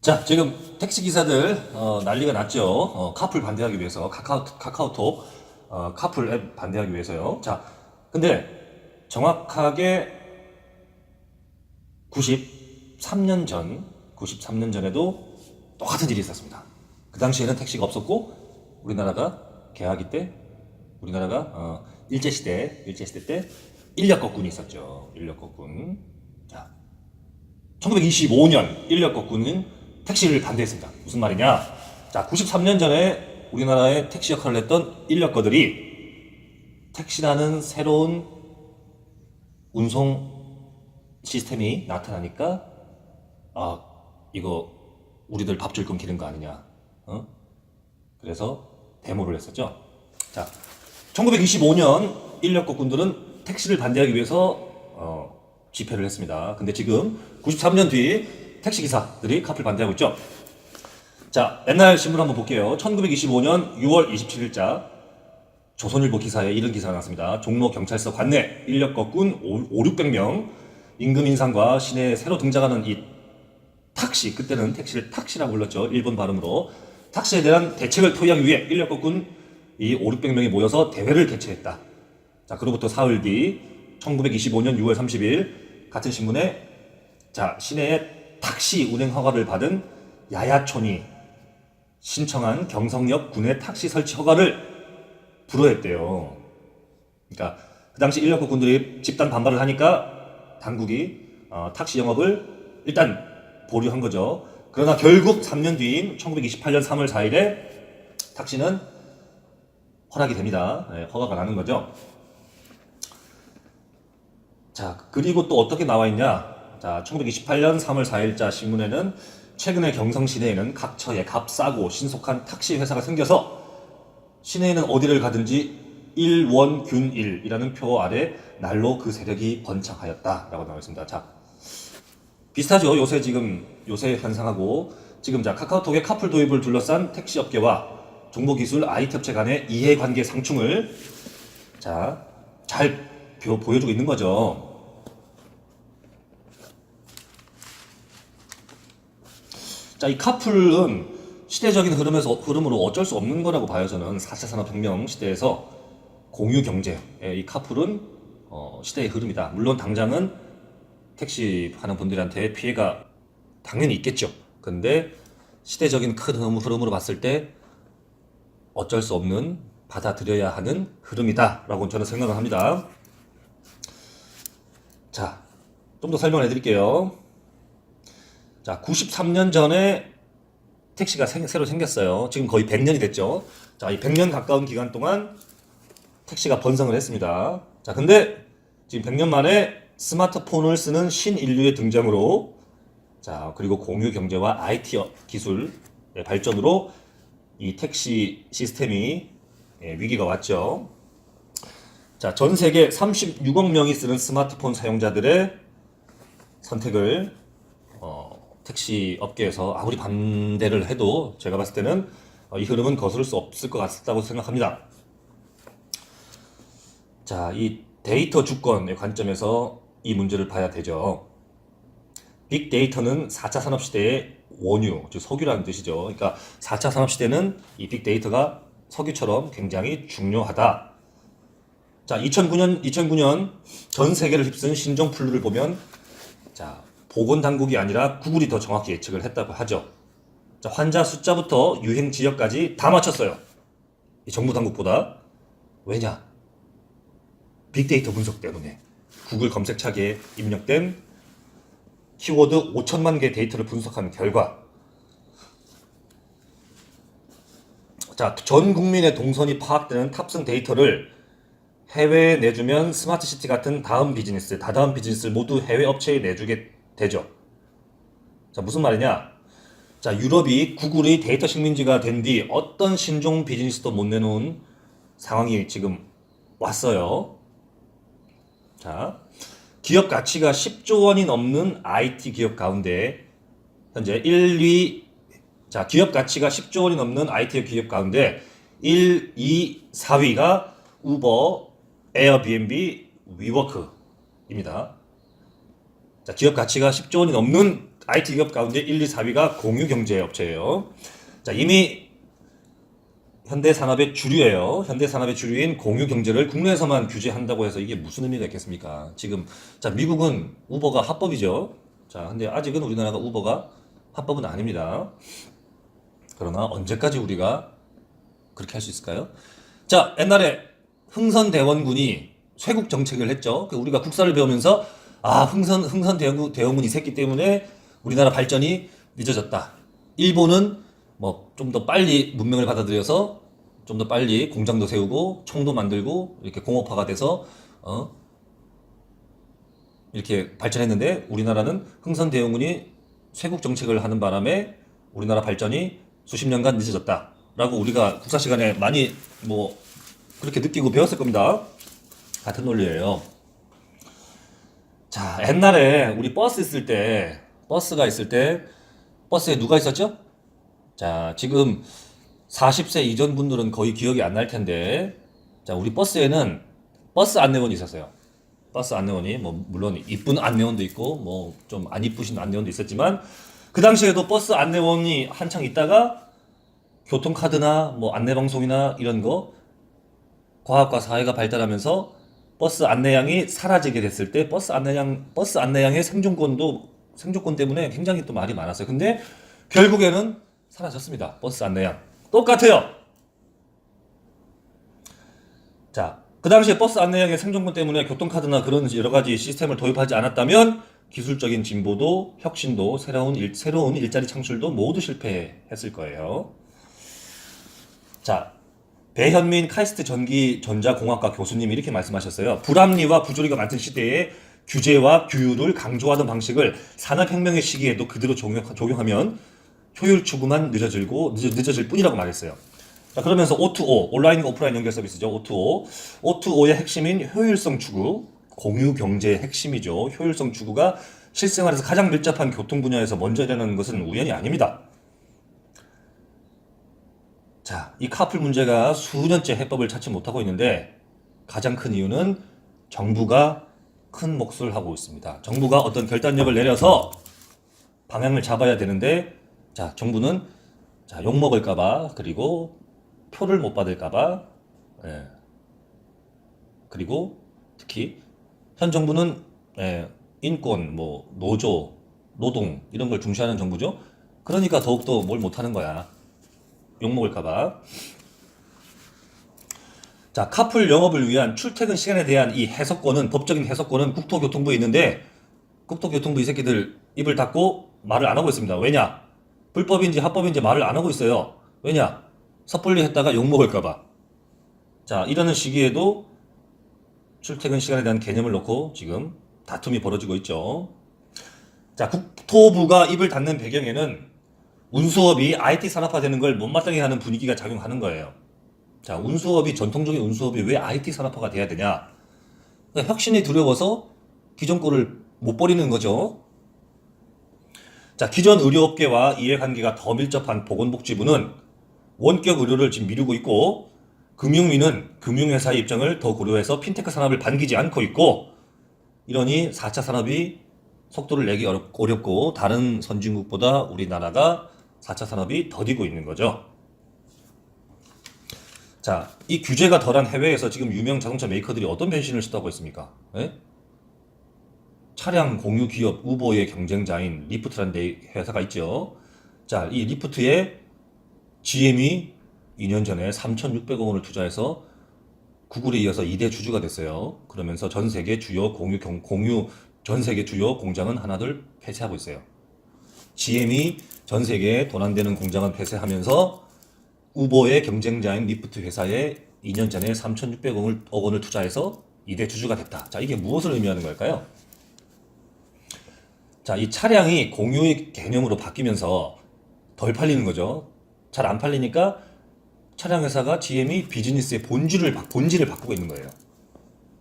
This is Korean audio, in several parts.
자, 지금 택시 기사들 어, 난리가 났죠. 어, 카풀 반대하기 위해서 카카오, 카카오톡 어, 카풀 앱 반대하기 위해서요. 자, 근데 정확하게 93년 전, 93년 전에도 똑같은 일이 있었습니다. 그 당시에는 택시가 없었고 우리나라가 개화기 때 우리나라가 어, 일제 시대 일제 시대 때 인력거군이 있었죠. 인력거군. 자, 1925년 인력거군은 택시를 반대했습니다. 무슨 말이냐? 자, 93년 전에 우리나라의 택시 역할을 했던 인력거들이 택시라는 새로운 운송 시스템이 나타나니까 아 이거 우리들 밥줄 끊기는 거 아니냐? 어? 그래서 데모를 했었죠. 자, 1925년 인력거군들은 택시를 반대하기 위해서 어, 집회를 했습니다. 근데 지금 93년 뒤 택시 기사들이 카풀 반대하고 있죠. 자, 옛날 신문 한번 볼게요. 1925년 6월 27일자 조선일보 기사에 이런 기사가 났습니다. 종로 경찰서 관내 인력거군 5, 600명 임금 인상과 시내에 새로 등장하는 이 탁시 그때는 택시를 탁시라고 불렀죠. 일본 발음으로 탁시에 대한 대책을 토의하기 위해 인력거군 이 5, 600명이 모여서 대회를 개최했다. 자, 그로부터 사흘 뒤 1925년 6월 30일 같은 신문에 자, 시내에 탁시 운행 허가를 받은 야야촌이 신청한 경성역 군의 탁시 설치 허가를 불허했대요. 그러니까 그 당시 인력거 군들이 집단 반발을 하니까 당국이 어, 탁시 영업을 일단 보류한 거죠. 그러나 결국 3년 뒤인 1928년 3월 4일에 탁시는 허락이 됩니다. 네, 허가가 나는 거죠. 자, 그리고 또 어떻게 나와 있냐? 자, 1928년 3월 4일자 신문에는 최근에 경성 시내에는 각 처에 값싸고 신속한 택시 회사가 생겨서 시내에는 어디를 가든지 일원균일이라는 표 아래 날로 그 세력이 번창하였다라고 나와 있습니다. 자, 비슷하죠. 요새 지금 요새 현상하고 지금 자 카카오톡의 카풀 도입을 둘러싼 택시 업계와 정보 기술 IT 업체 간의 이해관계 상충을 자 잘 보여주고 있는 거죠. 자, 이 카풀은 시대적인 흐름에서 흐름으로 어쩔 수 없는 거라고 봐요. 저는 4차 산업혁명 시대에서 공유 경제, 예, 이 카풀은 어, 시대의 흐름이다. 물론 당장은 택시 하는 분들한테 피해가 당연히 있겠죠. 근데 시대적인 큰 흐름, 흐름으로 봤을 때 어쩔 수 없는 받아들여야 하는 흐름이다라고 저는 생각을 합니다. 자, 좀 더 설명을 해드릴게요. 자, 93년 전에 택시가 생- 새로 생겼어요. 지금 거의 100년이 됐죠. 자, 이 100년 가까운 기간 동안 택시가 번성을 했습니다. 자, 근데 지금 100년 만에 스마트폰을 쓰는 신인류의 등장으로 자, 그리고 공유 경제와 IT 기술의 발전으로 이 택시 시스템이 예, 위기가 왔죠. 자, 전 세계 36억 명이 쓰는 스마트폰 사용자들의 선택을 어, 택시 업계에서 아무리 반대를 해도 제가 봤을 때는 어, 이 흐름은 거스를 수 없을 것 같다고 생각합니다. 자, 이 데이터 주권의 관점에서 이 문제를 봐야 되죠. 빅데이터는 4차 산업시대의 원유, 즉 석유라는 뜻이죠. 그러니까 4차 산업시대는 이 빅데이터가 석유처럼 굉장히 중요하다. 자, 2009년, 2009년 전 세계를 휩쓴 신종 플루를 보면 자, 보건당국이 아니라 구글이 더 정확히 예측을 했다고 하죠. 자, 환자 숫자부터 유행 지역까지 다 맞췄어요. 이 정부 당국보다. 왜냐? 빅데이터 분석 때문에. 구글 검색창에 입력된 키워드 5천만 개 데이터를 분석한 결과 자, 전 국민의 동선이 파악되는 탑승 데이터를 해외에 내주면 스마트시티 같은 다음 비즈니스, 다다음 비즈니스를 모두 해외 업체에 내주게 되죠. 자, 무슨 말이냐? 자, 유럽이 구글의 데이터 식민지가 된 뒤 어떤 신종 비즈니스도 못 내놓은 상황이 지금 왔어요. 자, 기업 가치가 10조 원이 넘는 IT 기업 가운데 현재 1, 2, 자, 기업 가치가 10조 원이 넘는 IT 기업 가운데 1, 2, 4위가 우버, 에어비앤비, 위워크입니다. 자, 기업 가치가 10조 원이 넘는 IT 기업 가운데 1, 2, 4위가 공유 경제 업체예요. 자, 이미 현대 산업의 주류예요. 현대 산업의 주류인 공유 경제를 국내에서만 규제한다고 해서 이게 무슨 의미가 있겠습니까? 지금 자, 미국은 우버가 합법이죠. 자, 근데 아직은 우리나라가 우버가 합법은 아닙니다. 그러나 언제까지 우리가 그렇게 할 수 있을까요? 자, 옛날에 흥선 대원군이 쇄국 정책을 했죠. 그 우리가 국사를 배우면서 아, 흥선 흥선 대원군 대원군이 있었기 때문에 우리나라 발전이 늦어졌다. 일본은 뭐 좀 더 빨리 문명을 받아들여서 좀 더 빨리 공장도 세우고 총도 만들고 이렇게 공업화가 돼서 어 이렇게 발전했는데 우리나라는 흥선 대원군이 쇄국 정책을 하는 바람에 우리나라 발전이 수십 년간 늦어졌다라고 우리가 국사 시간에 많이 뭐 그렇게 느끼고 배웠을 겁니다. 같은 논리예요. 자, 옛날에 우리 버스 있을 때 버스가 있을 때 버스에 누가 있었죠? 자, 지금 40세 이전 분들은 거의 기억이 안 날 텐데 자, 우리 버스에는 버스 안내원이 있었어요. 버스 안내원이 뭐 물론 이쁜 안내원도 있고 뭐 좀 안 이쁘신 안내원도 있었지만 그 당시에도 버스 안내원이 한창 있다가 교통카드나 뭐 안내방송이나 이런 거 과학과 사회가 발달하면서 버스 안내양이 사라지게 됐을 때 버스 안내양 버스 안내양의 생존권도 생존권 때문에 굉장히 또 말이 많았어요. 근데 결국에는 사라졌습니다. 버스 안내양 똑같아요. 자, 그 당시에 버스 안내양의 생존권 때문에 교통카드나 그런 여러 가지 시스템을 도입하지 않았다면 기술적인 진보도 혁신도 새로운 일, 새로운 일자리 창출도 모두 실패했을 거예요. 자, 배현민 카이스트 전기 전자공학과 교수님이 이렇게 말씀하셨어요. 불합리와 부조리가 많던 시대에 규제와 규율을 강조하던 방식을 산업혁명의 시기에도 그대로 적용, 적용하면 효율 추구만 늦어지고 늦어, 늦어 질 뿐이라고 말했어요. 자, 그러면서 O2O 온라인과 오프라인 연결 서비스죠. O2O O2O의 핵심인 효율성 추구 공유 경제의 핵심이죠. 효율성 추구가 실생활에서 가장 밀접한 교통 분야에서 먼저 일어나는 것은 우연이 아닙니다. 자, 이 카풀 문제가 수년째 해법을 찾지 못하고 있는데 가장 큰 이유는 정부가 큰 몫을 하고 있습니다. 정부가 어떤 결단력을 내려서 방향을 잡아야 되는데 자, 정부는 자, 욕 먹을까 봐 그리고 표를 못 받을까 봐 예. 그리고 특히 현 정부는 예, 인권, 뭐 노조, 노동 이런 걸 중시하는 정부죠. 그러니까 더욱더 뭘 못하는 거야. 욕 먹을까봐. 자, 카풀 영업을 위한 출퇴근 시간에 대한 이 해석권은 법적인 해석권은 국토교통부에 있는데 국토교통부 이 새끼들 입을 닫고 말을 안 하고 있습니다. 왜냐? 불법인지 합법인지 말을 안 하고 있어요. 왜냐? 섣불리 했다가 욕 먹을까봐. 자, 이러는 시기에도 출퇴근 시간에 대한 개념을 놓고 지금 다툼이 벌어지고 있죠. 자, 국토부가 입을 닫는 배경에는 운수업이 IT 산업화되는 걸 못마땅해 하는 분위기가 작용하는 거예요. 자, 운수업이 전통적인 운수업이 왜 IT 산업화가 돼야 되냐? 그러니까 혁신이 두려워서 기존 거를 못 버리는 거죠. 자, 기존 의료업계와 이해관계가 더 밀접한 보건복지부는 원격 의료를 지금 미루고 있고 금융위는 금융회사의 입장을 더 고려해서 핀테크 산업을 반기지 않고 있고 이러니 4차 산업이 속도를 내기 어렵, 어렵고 다른 선진국보다 우리나라가 4차 산업이 더디고 있는 거죠. 자, 이 규제가 덜한 해외에서 지금 유명 자동차 메이커들이 어떤 변신을 시도하고 있습니까? 예? 차량 공유 기업 우버의 경쟁자인 리프트라는 데- 회사가 있죠. 자, 이 리프트에 GM이 2년 전에 3,600억 원을 투자해서 구글에 이어서 2대 주주가 됐어요. 그러면서 전 세계 주요 공유 경, 공유 전 세계 주요 공장은 하나둘 폐쇄하고 있어요. GM이 전 세계에 돈 안 되는 공장은 폐쇄하면서 우버의 경쟁자인 리프트 회사에 2년 전에 3,600억 원을 투자해서 2대 주주가 됐다. 자, 이게 무엇을 의미하는 걸까요? 자, 이 차량이 공유의 개념으로 바뀌면서 덜 팔리는 거죠. 잘 안 팔리니까 차량 회사가 GM이 비즈니스의 본질을 바- 본질을 바꾸고 있는 거예요.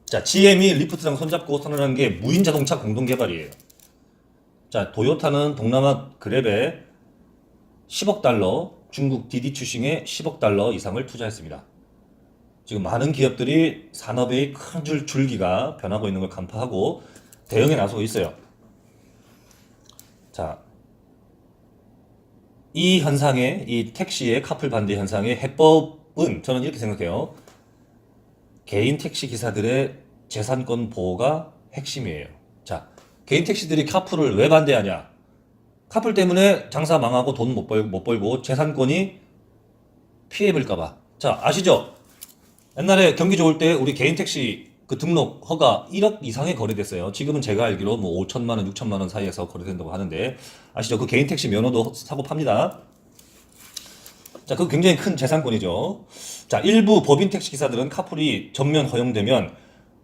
자, GM이 리프트랑 손잡고 선언한 게 무인 자동차 공동 개발이에요. 자, 도요타는 동남아 그랩에 10억 달러, 중국 디디 추싱에 10억 달러 이상을 투자했습니다. 지금 많은 기업들이 산업의 큰 줄 줄기가 변하고 있는 걸 간파하고 대응에 나서고 있어요. 자, 이 현상의 이 택시의 카풀 반대 현상의 해법은 저는 이렇게 생각해요. 개인 택시 기사들의 재산권 보호가 핵심이에요. 자, 개인 택시들이 카풀을 왜 반대하냐? 카풀 때문에 장사 망하고 돈 못 벌, 못 벌고 재산권이 피해 볼까봐. 자, 아시죠? 옛날에 경기 좋을 때 우리 개인 택시 그 등록 허가 1억 이상에 거래됐어요. 지금은 제가 알기로 뭐 5천만 원, 6천만 원 사이에서 거래된다고 하는데 아시죠? 그 개인 택시 면허도 사고 팝니다. 자, 그거 굉장히 큰 재산권이죠. 자, 일부 법인 택시 기사들은 카풀이 전면 허용되면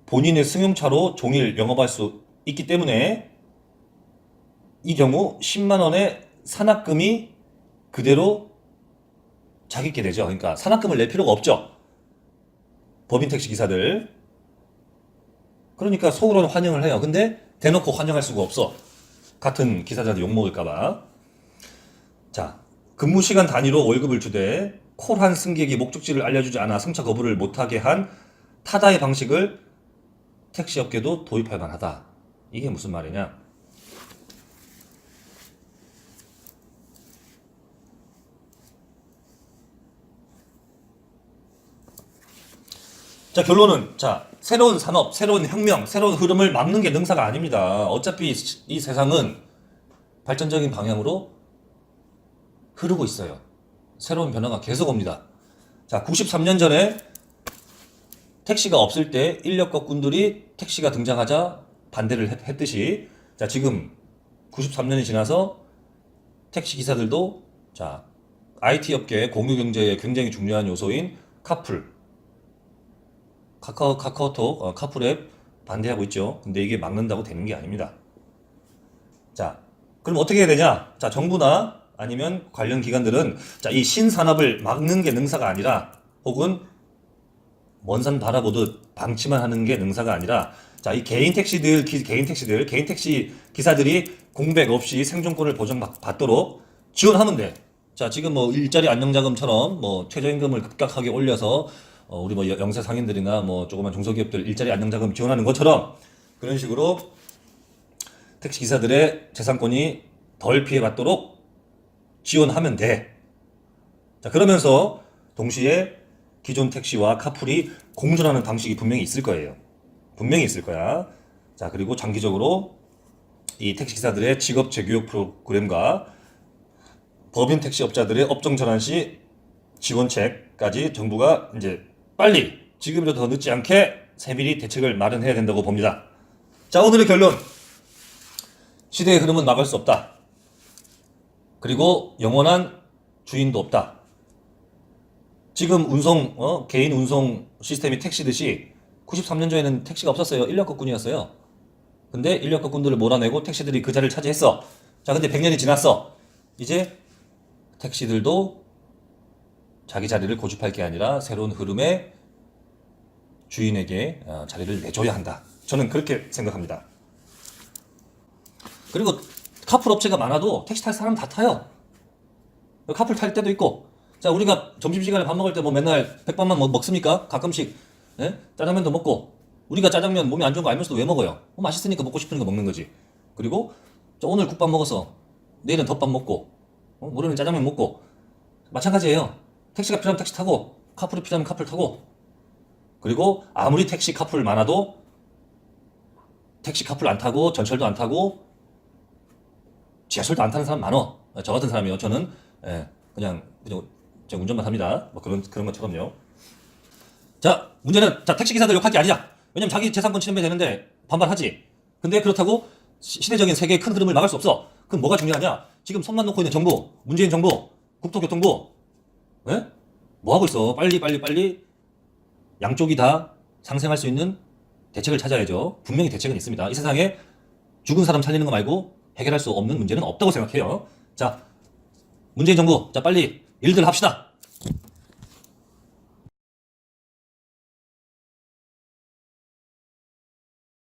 본인의 승용차로 종일 영업할 수 있기 때문에 이 경우 10만 원의 산악금이 그대로 자기게 되죠. 그러니까 산악금을 낼 필요가 없죠. 법인 택시 기사들. 그러니까 속으로는 환영을 해요. 근데 대놓고 환영할 수가 없어. 같은 기사자들 욕먹을까봐. 자, 근무 시간 단위로 월급을 주되 콜한 승객이 목적지를 알려주지 않아 승차 거부를 못하게 한 타다의 방식을 택시업계도 도입할 만하다. 이게 무슨 말이냐? 자, 결론은, 자, 새로운 산업, 새로운 혁명, 새로운 흐름을 막는 게 능사가 아닙니다. 어차피 이 세상은 발전적인 방향으로 흐르고 있어요. 새로운 변화가 계속 옵니다. 자, 93년 전에 택시가 없을 때 인력거 꾼들이 택시가 등장하자 반대를 했, 했듯이, 자, 지금 93년이 지나서 택시 기사들도, 자, IT 업계의 공유 경제에 굉장히 중요한 요소인 카풀, 카카오, 카카오톡, 어, 카풀앱 반대하고 있죠. 근데 이게 막는다고 되는 게 아닙니다. 자, 그럼 어떻게 해야 되냐? 자, 정부나 아니면 관련 기관들은 자, 이 신산업을 막는 게 능사가 아니라 혹은 먼산 바라보듯 방치만 하는 게 능사가 아니라 자, 이 개인 택시들, 기- 개인 택시들, 개인 택시 기사들이 공백 없이 생존권을 보장받도록 지원하면 돼. 자, 지금 뭐 일자리 안정자금처럼 뭐 최저임금을 급격하게 올려서 어, 우리 뭐 여- 영세 상인들이나 뭐 조그만 중소기업들 일자리 안정자금 지원하는 것처럼 그런 식으로 택시 기사들의 재산권이 덜 피해받도록 지원하면 돼. 자, 그러면서 동시에 기존 택시와 카풀이 공존하는 방식이 분명히 있을 거예요. 분명히 있을 거야. 자, 그리고 장기적으로 이 택시 기사들의 직업 재교육 프로그램과 법인 택시 업자들의 업종 전환 시 지원책까지 정부가 이제 빨리 지금이라도 더 늦지 않게 세밀히 대책을 마련해야 된다고 봅니다. 자, 오늘의 결론. 시대의 흐름은 막을 수 없다. 그리고 영원한 주인도 없다. 지금 운송, 어, 개인 운송 시스템이 택시듯이 93년 전에는 택시가 없었어요. 인력거꾼이었어요. 근데 인력거꾼들을 몰아내고 택시들이 그 자리를 차지했어. 자, 근데 100년이 지났어. 이제 택시들도 자기 자리를 고집할 게 아니라 새로운 흐름의 주인에게 어, 자리를 내줘야 한다. 저는 그렇게 생각합니다. 그리고 카풀 업체가 많아도 택시 탈 사람 다 타요. 카풀 탈 때도 있고. 자, 우리가 점심시간에 밥 먹을 때 뭐 맨날 백반만 먹, 먹습니까? 가끔씩. 예? 짜장면도 먹고. 우리가 짜장면 몸에 안 좋은 거 알면서도 왜 먹어요? 뭐 맛있으니까 먹고 싶으니까 먹는 거지. 그리고 저 오늘 국밥 먹어서 내일은 덮밥 먹고 어? 모레는 짜장면 먹고 마찬가지예요. 택시가 필요하면 택시 타고 카풀이 필요하면 카풀 타고 그리고 아무리 택시 카풀 많아도 택시 카풀 안 타고 전철도 안 타고 지하철도 안 타는 사람 많어. 저 같은 사람이요. 저는 예, 그냥 그냥 제가 운전만 합니다. 뭐 그런 그런 것처럼요. 자 문제는 자 택시 기사들 욕할 게 아니야. 왜냐면 자기 재산권 침해 되는데 반발하지. 근데 그렇다고 시- 시대적인 세계의 큰 흐름을 막을 수 없어. 그럼 뭐가 중요하냐? 지금 손만 놓고 있는 정부, 문재인 정부, 국토교통부, 예? 뭐 하고 있어? 빨리 빨리 빨리 양쪽이 다 상생할 수 있는 대책을 찾아야죠. 분명히 대책은 있습니다. 이 세상에 죽은 사람 살리는 거 말고 해결할 수 없는 문제는 없다고 생각해요. 자, 문재인 정부, 자 빨리 일들 합시다.